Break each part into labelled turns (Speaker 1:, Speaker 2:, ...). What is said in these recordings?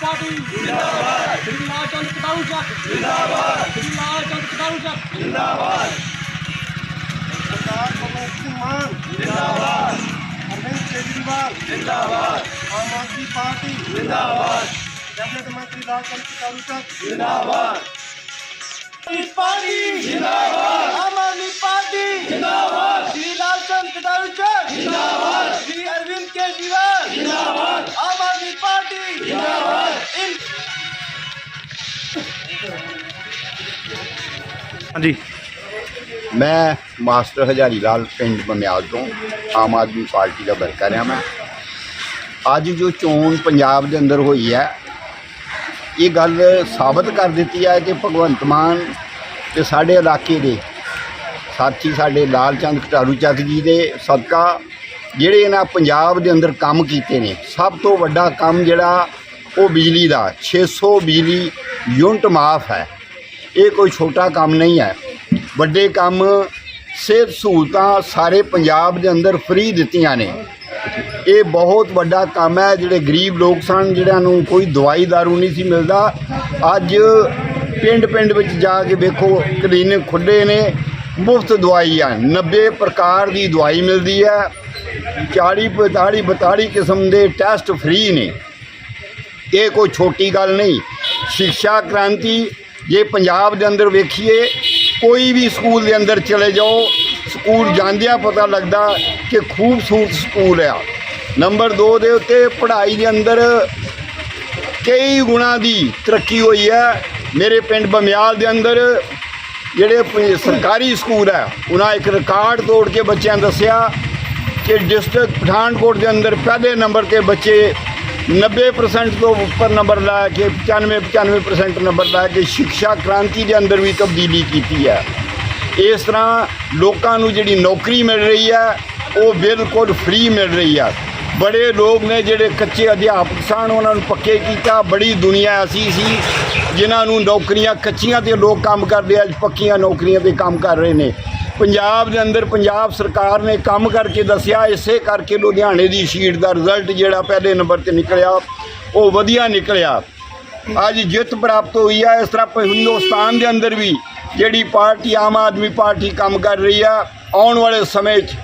Speaker 1: Party ਜਿੰਦਾਬਾਦ। ਸ਼੍ਰੀ ਲਾਲ ਚੰਦ ਕਟਾਰੂ ਚੱਕ ਜਿੰਦਾਬਾਦ। ਸ਼੍ਰੀ ਲਾਲ ਚੰਦ ਕਟਾਰੂ ਚੱਕ
Speaker 2: ਸਰਦਾਰ ਭਗਵੰਤ ਸਿੰਘ ਮਾਨ ਜਿੰਦਾਬਾਦ। ਅਰਵਿੰਦ ਕੇਜਰੀਵਾਲ। ਜਿੰਦਾਬਾਦ। ਆਮ ਆਦਮੀ ਪਾਰਟੀ। ਜਿੰਦਾਬਾਦ। ਕੈਬਨਿਟ ਮੰਤਰੀ ਲਾਲ ਚੰਦ ਕਟਾਰੂ ਤੱਕ
Speaker 1: ਜਿੰਦਾਬਾਦ। ਪਾਰਟੀ। ਜਿੰਦਾਬਾਦ।
Speaker 3: ਹਾਂਜੀ।
Speaker 4: ਮੈਂ ਮਾਸਟਰ ਹਜ਼ਾਰੀ ਲਾਲ ਪਿੰਡ ਬਮਿਆਲ ਤੋਂ ਆਮ ਆਦਮੀ ਪਾਰਟੀ ਦਾ ਵਰਕਰ ਹਾਂ ਮੈਂ। ਅੱਜ ਜੋ ਚੋਣ ਪੰਜਾਬ ਦੇ ਅੰਦਰ ਹੋਈ ਹੈ, ਇਹ ਗੱਲ ਸਾਬਤ ਕਰ ਦਿੱਤੀ ਹੈ ਕਿ ਭਗਵੰਤ ਮਾਨ ਤੇ ਸਾਡੇ ਇਲਾਕੇ ਦੇ ਸਾਥੀ ਸਾਡੇ ਲਾਲ ਚੰਦ ਕਟਾਰੂ ਚੱਕ ਜੀ ਦੇ ਸਦਕਾ ਜਿਹੜੇ ਇਹਨਾਂ ਪੰਜਾਬ ਦੇ ਅੰਦਰ ਕੰਮ ਕੀਤੇ ਨੇ, ਸਭ ਤੋਂ ਵੱਡਾ ਕੰਮ ਜਿਹੜਾ ਉਹ ਬਿਜਲੀ ਦਾ 600 ਬਿਜਲੀ ਯੂਨਿਟ ਮਾਫ ਹੈ। ਇਹ ਕੋਈ ਛੋਟਾ ਕੰਮ ਨਹੀਂ ਹੈ। ਵੱਡੇ ਕੰਮ, ਸਿਹਤ ਸਹੂਲਤਾਂ ਸਾਰੇ ਪੰਜਾਬ ਦੇ ਅੰਦਰ ਫ੍ਰੀ ਦਿੱਤੀਆਂ ਨੇ। ਇਹ ਬਹੁਤ ਵੱਡਾ ਕੰਮ ਹੈ, ਜਿਹੜੇ ਗਰੀਬ ਲੋਕ ਸਨ ਜਿਹੜਿਆਂ ਨੂੰ ਕੋਈ ਦਵਾਈ ਦਾਰੂ ਨਹੀਂ ਸੀ ਮਿਲਦਾ। ਅੱਜ ਪਿੰਡ ਪਿੰਡ ਵਿੱਚ ਜਾ ਕੇ ਵੇਖੋ ਕਲੀਨਿਕ ਖੁੱਲੇ ਨੇ, ਮੁਫਤ ਦਵਾਈ ਆ। 90 ਪ੍ਰਕਾਰ ਦੀ ਦਵਾਈ ਮਿਲਦੀ ਹੈ। 40 45 42 ਕਿਸਮ ਦੇ ਟੈਸਟ ਫ੍ਰੀ ਨੇ। ਇਹ ਕੋਈ ਛੋਟੀ ਗੱਲ ਨਹੀਂ। ਸਿੱਖਿਆ ਕ੍ਰਾਂਤੀ ਜੇ ਪੰਜਾਬ ਦੇ ਅੰਦਰ ਵੇਖੀਏ, ਕੋਈ ਵੀ ਸਕੂਲ ਦੇ ਅੰਦਰ ਚਲੇ ਜਾਓ, ਸਕੂਲ ਜਾਂਦਿਆਂ ਪਤਾ ਲੱਗਦਾ ਕਿ ਖੂਬਸੂਰਤ ਸਕੂਲ ਆ। ਨੰਬਰ 2 ਦੇ ਉੱਤੇ ਪੜ੍ਹਾਈ ਦੇ ਅੰਦਰ ਕਈ ਗੁਣਾ ਦੀ ਤਰੱਕੀ ਹੋਈ ਹੈ। ਮੇਰੇ ਪਿੰਡ ਬਮਿਆਲ ਦੇ ਅੰਦਰ ਜਿਹੜੇ ਸਰਕਾਰੀ ਸਕੂਲ ਹੈ, ਉਹਨਾਂ ਇੱਕ ਰਿਕਾਰਡ ਤੋੜ ਕੇ ਬੱਚਿਆਂ ਦੱਸਿਆ ਕਿ ਡਿਸਟ੍ਰਿਕਟ ਪਠਾਨਕੋਟ ਦੇ ਅੰਦਰ ਪਹਿਲੇ ਨੰਬਰ ਤੇ ਬੱਚੇ 90% ਤੋਂ ਉੱਪਰ ਨੰਬਰ ਲਾ ਕੇ 95 95% ਨੰਬਰ ਲਾ ਕੇ ਸਿੱਖਿਆ ਕ੍ਰਾਂਤੀ ਦੇ ਅੰਦਰ ਵੀ ਤਬਦੀਲੀ ਕੀਤੀ ਹੈ। ਇਸ ਤਰ੍ਹਾਂ ਲੋਕਾਂ ਨੂੰ ਜਿਹੜੀ ਨੌਕਰੀ ਮਿਲ ਰਹੀ ਹੈ, ਉਹ ਬਿਲਕੁਲ ਫ੍ਰੀ ਮਿਲ ਰਹੀ ਹੈ। ਬੜੇ ਲੋਕ ਨੇ ਜਿਹੜੇ ਕੱਚੇ ਅਧਿਆਪਕ ਸਨ, ਉਹਨਾਂ ਨੂੰ ਪੱਕੇ ਕੀਤਾ। ਬੜੀ ਦੁਨੀਆ ਐਸੀ ਸੀ ਜਿਨ੍ਹਾਂ ਨੂੰ ਨੌਕਰੀਆਂ ਕੱਚੀਆਂ ਤੇ ਲੋਕ ਕੰਮ ਕਰਦੇ ਅੱਜ ਪੱਕੀਆਂ ਨੌਕਰੀਆਂ ਤੇ ਕੰਮ ਕਰ ਰਹੇ ਨੇ। ਪੰਜਾਬ ਦੇ ਅੰਦਰ ਪੰਜਾਬ ਸਰਕਾਰ ਨੇ ਕੰਮ ਕਰਕੇ ਦੱਸਿਆ, ਇਸੇ ਕਰਕੇ ਲੁਧਿਆਣੇ ਦੀ ਸ਼ੀਟ ਦਾ ਰਿਜ਼ਲਟ ਜਿਹੜਾ ਪਹਿਲੇ ਨੰਬਰ ਤੇ ਨਿਕਲਿਆ, ਉਹ ਵਧੀਆ ਨਿਕਲਿਆ। ਅੱਜ ਜਿੱਤ ਪ੍ਰਾਪਤ ਹੋਈ ਹੈ ਇਸ ਤਰ੍ਹਾਂ ਹਿੰਦੁਸਤਾਨ ਦੇ ਅੰਦਰ ਵੀ ਜਿਹੜੀ ਪਾਰਟੀ, ਆਮ ਆਦਮੀ ਪਾਰਟੀ ਕੰਮ ਕਰ ਰਹੀ ਆ, ਆਉਣ ਵਾਲੇ ਸਮੇਂ 'ਚ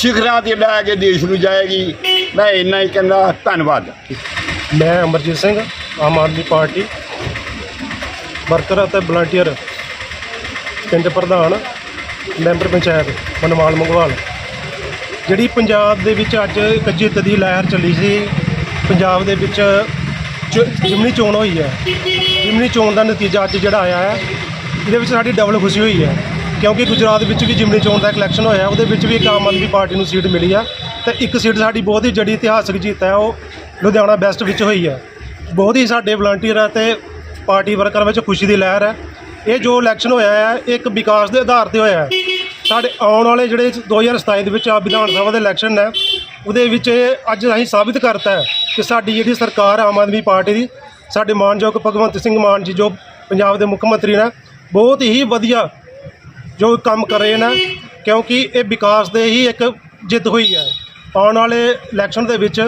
Speaker 4: ਸਿਖਰਾਂ ਤੇ ਲੈ ਕੇ ਦੇਸ਼ ਨੂੰ ਜਾਏਗੀ। ਮੈਂ ਇੰਨਾ ਹੀ ਕਹਿੰਦਾ, ਧੰਨਵਾਦ।
Speaker 2: ਮੈਂ ਅਮਰਜੀਤ ਸਿੰਘ, ਆਮ ਆਦਮੀ ਪਾਰਟੀ ਵਰਕਰ ਅਤੇ ਵਲੰਟੀਅਰ ਪਿੰਡ ਪ੍ਰਧਾਨ। ਮੈਂਬਰ ਪੰਚਾਇਤ ਮਨਵਾਲ ਮੰਗਵਾਲ। ਜਿਹੜੀ ਪੰਜਾਬ ਦੇ ਵਿੱਚ ਅੱਜ ਇੱਕ ਜਿੱਤ ਦੀ ਲਹਿਰ ਚੱਲੀ ਸੀ, ਪੰਜਾਬ ਦੇ ਵਿੱਚ ਜਿਮਨੀ ਚੋਣ ਹੋਈ ਹੈ। ਜਿਮਨੀ ਚੋਣ ਦਾ ਨਤੀਜਾ ਅੱਜ ਜਿਹੜਾ ਆਇਆ ਹੈ, ਇਹਦੇ ਵਿੱਚ ਸਾਡੀ ਡਬਲ ਖੁਸ਼ੀ ਹੋਈ ਹੈ। ਕਿਉਂਕਿ ਗੁਜਰਾਤ ਵਿੱਚ ਵੀ ਜਿਮਨੀ ਚੋਣ ਦਾ ਇਲੈਕਸ਼ਨ ਹੋਇਆ, ਉਹਦੇ ਵਿੱਚ ਵੀ ਇੱਕ ਆਮ ਆਦਮੀ ਪਾਰਟੀ ਨੂੰ ਸੀਟ ਮਿਲੀ ਆ। ਤੇ ਇੱਕ ਸੀਟ ਸਾਡੀ ਬਹੁਤ ਹੀ ਜੜੀ ਇਤਿਹਾਸਕ ਜਿੱਤ ਹੈ, ਉਹ ਲੁਧਿਆਣਾ ਬੈਸਟ ਵਿੱਚ ਹੋਈ ਹੈ। ਬਹੁਤ ਹੀ ਸਾਡੇ ਵਲੰਟੀਅਰ ਅਤੇ ਪਾਰਟੀ ਵਰਕਰਾਂ ਵਿੱਚ ਖੁਸ਼ੀ ਦੀ ਲਹਿਰ ਹੈ। ਇਹ ਜੋ ਇਲੈਕਸ਼ਨ ਹੋਇਆ ਹੈ, ਇਹ ਇੱਕ ਵਿਕਾਸ ਦੇ ਆਧਾਰ ਤੇ ਹੋਇਆ ਹੈ। ਸਾਡੇ ਆਉਣ ਵਾਲੇ ਜਿਹੜੇ 2027 ਦੇ ਵਿੱਚ ਆ ਵਿਧਾਨ ਸਭਾ ਦੇ ਇਲੈਕਸ਼ਨ ਹੈ, ਉਹਦੇ ਵਿੱਚ ਇਹ ਅੱਜ ਅਸੀਂ ਸਾਬਿਤ ਕਰਤਾ ਹੈ ਕਿ ਸਾਡੀ ਜਿਹੜੀ ਸਰਕਾਰ ਆਮ ਆਦਮੀ ਪਾਰਟੀ ਦੀ, ਸਾਡੇ ਮਾਨਯੋਗ ਭਗਵੰਤ ਸਿੰਘ ਮਾਨ ਜੀ ਜੋ ਪੰਜਾਬ ਦੇ ਮੁੱਖ ਮੰਤਰੀ ਨੇ, ਬਹੁਤ ਹੀ ਵਧੀਆ ਜੋ ਕੰਮ ਕਰ ਰਹੇ ਨੇ, ਕਿਉਂਕਿ ਇਹ ਵਿਕਾਸ ਦੇ ਹੀ ਇੱਕ ਜਿੱਤ ਹੋਈ ਹੈ। ਆਉਣ ਵਾਲੇ ਇਲੈਕਸ਼ਨ ਦੇ ਵਿੱਚ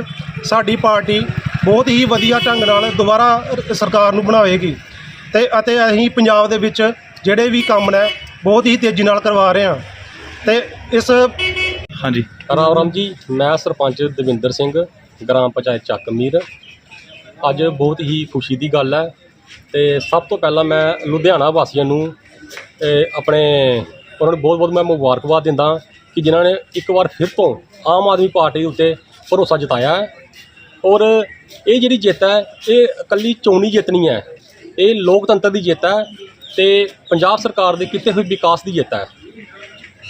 Speaker 2: ਸਾਡੀ ਪਾਰਟੀ ਬਹੁਤ ਹੀ ਵਧੀਆ ਢੰਗ ਨਾਲ ਦੁਬਾਰਾ ਸਰਕਾਰ ਨੂੰ ਬਣਾਵੇਗੀ। ਤੇ ਅਤੇ ਅਸੀਂ ਪੰਜਾਬ ਦੇ ਵਿੱਚ ਜਿਹੜੇ ਵੀ ਕੰਮ ਨੇ ਬਹੁਤ ਹੀ ਤੇਜ਼ੀ ਨਾਲ ਕਰਵਾ ਰਹੇ ਹਾਂ। ਤੇ ਇਸ
Speaker 3: ਹਾਂਜੀ।
Speaker 5: ਰਾਮ ਰਾਮ ਜੀ ਮੈਂ ਸਰਪੰਚ ਦਵਿੰਦਰ ਸਿੰਘ ਗ੍ਰਾਮ ਪੰਚਾਇਤ ਚੱਕ ਮੀਰ ਅੱਜ ਬਹੁਤ ਹੀ ਖੁਸ਼ੀ ਦੀ ਗੱਲ ਹੈ ਤੇ ਸਭ ਤੋਂ ਪਹਿਲਾਂ ਮੈਂ ਲੁਧਿਆਣਾ ਵਾਸੀਆਂ ਨੂੰ ਆਪਣੇ ਉਹਨਾਂ ਨੂੰ ਬਹੁਤ ਬਹੁਤ ਮੈਂ ਮੁਬਾਰਕਬਾਦ ਦਿੰਦਾ ਕਿ ਜਿਨ੍ਹਾਂ ਨੇ ਇੱਕ ਵਾਰ ਫਿਰ ਤੋਂ ਆਮ ਆਦਮੀ ਪਾਰਟੀ ਦੇ ਉੱਤੇ ਭਰੋਸਾ ਜਤਾਇਆ ਹੈ। ਔਰ ਇਹ ਜਿਹੜੀ ਜਿੱਤ ਹੈ ਇਹ ਇਕੱਲੀ ਚੋਣੀ ਜਿੱਤ ਨਹੀਂ ਹੈ। ਇਹ ਲੋਕਤੰਤਰ ਦੀ ਜਿੱਤ ਹੈ ਤੇ ਪੰਜਾਬ ਸਰਕਾਰ ਦੇ ਕੀਤੇ ਹੋਏ ਵਿਕਾਸ ਦੀ ਜਿੱਤ ਹੈ।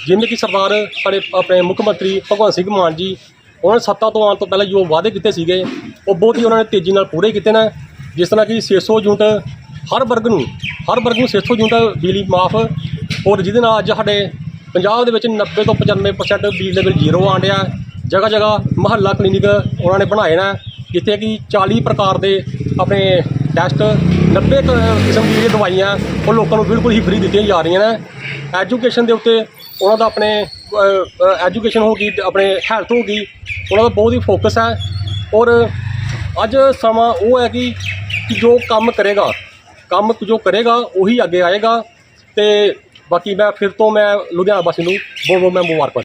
Speaker 5: ਜਿਵੇਂ ਕਿ ਸਰਦਾਰ ਸਾਡੇ ਆਪਣੇ ਮੁੱਖ ਮੰਤਰੀ ਭਗਵੰਤ ਸਿੰਘ ਮਾਨ ਜੀ, ਉਹਨਾਂ ਨੇ ਸੱਤਾ ਤੋਂ ਆਉਣ ਤੋਂ ਪਹਿਲਾਂ ਜੋ ਵਾਅਦੇ ਕੀਤੇ ਸੀਗੇ, ਉਹ ਬਹੁਤ ਹੀ ਉਹਨਾਂ ਨੇ ਤੇਜ਼ੀ ਨਾਲ ਪੂਰੇ ਕੀਤੇ ਨੇ। ਜਿਸ ਤਰ੍ਹਾਂ ਕਿ 600 ਯੂਨਿਟ ਹਰ ਵਰਗ ਨੂੰ, ਹਰ ਵਰਗ ਨੂੰ 600 ਯੂਨਿਟ ਬਿਜਲੀ ਮਾਫ, ਔਰ ਜਿਹਦੇ ਨਾਲ ਅੱਜ ਸਾਡੇ ਪੰਜਾਬ ਦੇ ਵਿੱਚ 90 ਤੋਂ 95% ਬਿਜਲੀ ਦਾ ਬਿੱਲ ਜ਼ੀਰੋ ਆਉਣ ਡਿਆ। ਜਗ੍ਹਾ ਜਗ੍ਹਾ ਮਹੱਲਾ ਕਲੀਨਿਕ ਉਹਨਾਂ ਨੇ ਬਣਾਏ ਨੇ, ਜਿੱਥੇ ਕਿ 40 ਪ੍ਰਕਾਰ ਦੇ ਆਪਣੇ ਟੈਸਟ 90 ਕ- ਕਿਸਮ ਦੀਆਂ ਦਵਾਈਆਂ, ਉਹ ਲੋਕਾਂ ਨੂੰ ਬਿਲਕੁਲ ਹੀ ਫ੍ਰੀ ਦਿੱਤੀਆਂ ਜਾ ਰਹੀਆਂ ਨੇ। ਐਜੂਕੇਸ਼ਨ ਦੇ ਉੱਤੇ ਉਹਨਾਂ ਦਾ ਆਪਣੇ ਐਜੂਕੇਸ਼ਨ ਹੋ ਗਈ, ਆਪਣੇ ਹੈਲਥ ਹੋ ਗਈ, ਉਹਨਾਂ ਦਾ ਬਹੁਤ ਹੀ ਫੋਕਸ ਹੈ। ਔਰ ਅੱਜ ਸਮਾਂ ਉਹ ਹੈ ਕਿ ਕਿ ਜੋ ਕੰਮ ਕਰੇਗਾ, ਕੰਮ ਜੋ ਕਰੇਗਾ, ਉਹੀ ਅੱਗੇ ਆਏਗਾ। ਤੇ ਬਾਕੀ ਮੈਂ ਫਿਰ ਤੋਂ ਮੈਂ ਲੁਧਿਆਣਾ ਵਾਸੀ ਨੂੰ ਬਹੁਤ ਬਹੁਤ ਮੈਂ ਮੁਬਾਰਕਾਂ